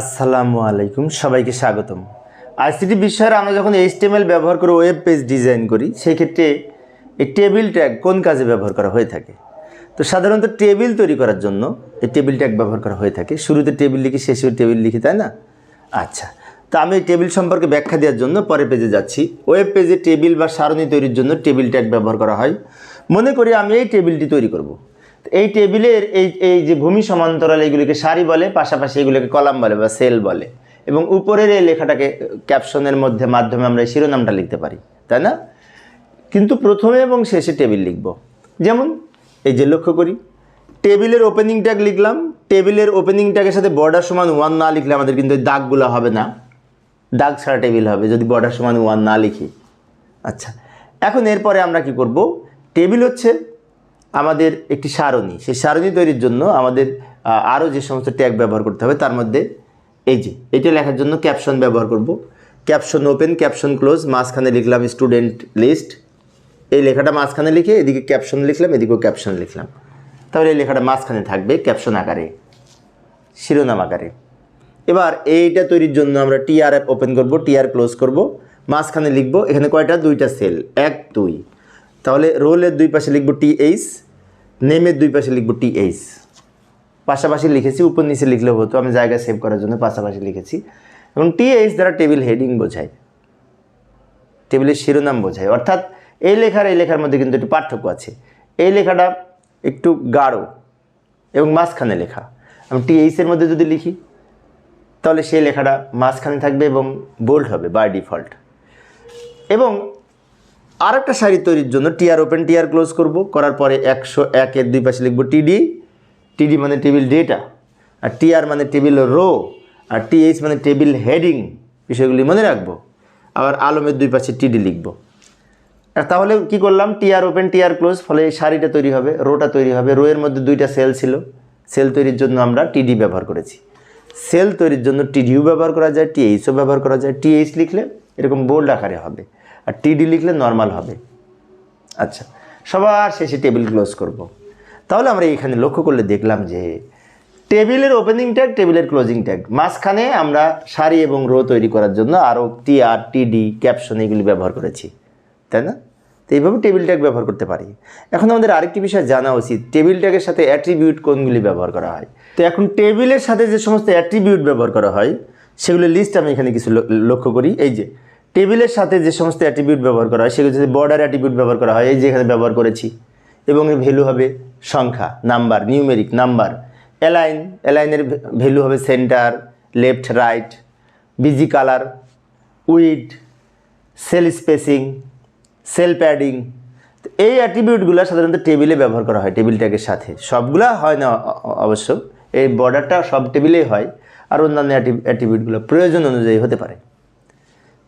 আসসালামু আলাইকুম, সবাইকে স্বাগতম। আইসিটি বিষয়ে আমরা যখন এইচটিএমএল ব্যবহার করে ওয়েব পেজ ডিজাইন করি সেই ক্ষেত্রে এই টেবিল ট্যাগ কোন কাজে ব্যবহার করা হয়ে থাকে? তো সাধারণত টেবিল তৈরি করার জন্য এই টেবিল ট্যাগ ব্যবহার করা হয়ে থাকে। শুরুতে টেবিল লিখি, শেষে টেবিল লিখি, তাই না? আচ্ছা তো আমি টেবিল সম্পর্কে ব্যাখ্যা দেওয়ার জন্য পরে পেজে যাচ্ছি। ওয়েব পেজে টেবিল বা সারণী তৈরির জন্য টেবিল ট্যাগ ব্যবহার করা হয়। মনে করি আমি এই টেবিলটি তৈরি করব। এই টেবিলের এই এই যে ভূমি সমান্তরাল এইগুলিকে সারি বলে, পাশাপাশি এগুলোকে কলাম বলে বা সেল বলে। এবং উপরের এই লেখাটাকে ক্যাপশনের মধ্যে মাধ্যমে আমরা এই শিরোনামটা লিখতে পারি, তাই না? কিন্তু প্রথমে এবং শেষে টেবিল লিখব। যেমন এই যে লক্ষ্য করি, টেবিলের ওপেনিং ট্যাগ লিখলাম, টেবিলের ওপেনিং ট্যাগের সাথে বর্ডার সমান ওয়ান না লিখলে আমাদের কিন্তু দাগগুলো হবে না। দাগ ছাড়া টেবিল হবে, যদি বর্ডার সমান ওয়ান না লিখি। আচ্ছা এখন এরপরে আমরা কি করব? টেবিল হচ্ছে আমাদের একটি সারণী। সেই সারণী তৈরির জন্য আমাদের আরও যে সমস্ত ট্যাগ ব্যবহার করতে হবে, তার মধ্যে এই যে, এটা লেখার জন্য ক্যাপশন ব্যবহার করব। ক্যাপশন ওপেন, ক্যাপশন ক্লোজ, মাঝখানে লিখলাম স্টুডেন্ট লিস্ট। এই লেখাটা মাঝখানে লিখে এদিকে ক্যাপশন লিখলাম, এদিকেও ক্যাপশন লিখলাম। তাহলে এই লেখাটা মাঝখানে থাকবে, ক্যাপশন আকারে, শিরোনাম আকারে। এবার এইটা তৈরির জন্য আমরা টিআর ওপেন করব টিআর ক্লোজ করব। মাঝখানে লিখব, এখানে কয়টা? দুইটা সেল, এক, দুই। তাহলে রোলের দুই পাশে লিখব টিএইচ নেমের দুই পাশে লিখব টিএইচ পাশাপাশি লিখেছি, উপর নিচে লিখলে হতো আমি জায়গা সেভ করার জন্য পাশাপাশি লিখেছি। এবং টিএইচ দ্বারা টেবিল হেডিং বোঝায়। টেবিলের শিরোনাম বোঝায়। অর্থাৎ এই লেখার এই লেখার মধ্যে কিন্তু একটু পার্থক্য আছে। এই লেখাটা একটু গাঢ় এবং মাঝখানে লেখা। আমি টিএইচের মধ্যে যদি লিখি, তাহলে সেই লেখাটা মাঝখানে থাকবে এবং বোল্ড হবে বাই ডিফল্ট এবং আর একটা শাড়ি তৈরির জন্য টিআর ওপেন টিআর ক্লোজ করব। করার পরে একশো একের দুই পাশে লিখব টিডি। টিডি মানে টেবিল ডেটা, আর টিআর মানে টেবিল রো, আর টিএইচ মানে টেবিল হেডিং বিষয়গুলি মনে রাখব। আবার আলমের দুই পাশে টিডি লিখব। আর তাহলে কি করলাম? টিআর ওপেন, টিআর ক্লোজ, ফলে শাড়িটা তৈরি হবে, রোটা তৈরি হবে। রো এর মধ্যে দুইটা সেল ছিল। সেল তৈরির জন্য আমরা টিডি ব্যবহার করেছি। সেল তৈরির জন্য টিডিও ব্যবহার করা যায়, টিএইচও ব্যবহার করা যায়। টিএইচ লিখলে এরকম বোল্ড আকারে হবে। আর টিডি লিখলে নর্মাল হবে। আচ্ছা সবার শেষে টেবিল ক্লোজ করব। তাহলে আমরা এখানে লক্ষ্য করলে দেখলাম যে টেবিলের ওপেনিং ট্যাগ টেবিলের ক্লোজিং ট্যাগ মাঝখানে আমরা সারি এবং রো তৈরি করার জন্য আরও টিআর টিডি ক্যাপশন এগুলি ব্যবহার করেছি। তাই না? তো এইভাবে টেবিল ট্যাগ ব্যবহার করতে পারি। এখন আমাদের আরেকটি বিষয় জানা উচিত। টেবিল ট্যাগের সাথে অ্যাট্রিবিউট কোনগুলি ব্যবহার করা হয়? তো এখন টেবিলের সাথে যে সমস্ত অ্যাট্রিবিউট ব্যবহার করা হয় সেগুলোর লিস্ট আমি এখানে কিছু লক্ষ্য করি। এই যে টেবিলের সাথে যে সমস্ত অ্যাট্রিবিউট ব্যবহার করা হয়, সেগুলো যদি বর্ডার অ্যাট্রিবিউট ব্যবহার করা হয়, এই যে এখানে ব্যবহার করেছি, এবং এর ভ্যালু হবে সংখ্যা নাম্বার নিউমেরিক নাম্বার অ্যালাইন অ্যালাইনের ভ্যালু হবে centre left right BG colour width cell spacing cell padding এই অ্যাট্রিবিউটগুলো সাধারণত টেবিলে ব্যবহার করা হয় টেবিল ট্যাগের সাথে। সবগুলা হয় না অবশ্য। এই বর্ডারটা সব টেবিলেই হয়, আর অন্যান্য অ্যাট্রিবিউটগুলো প্রয়োজন অনুযায়ী হতে পারে।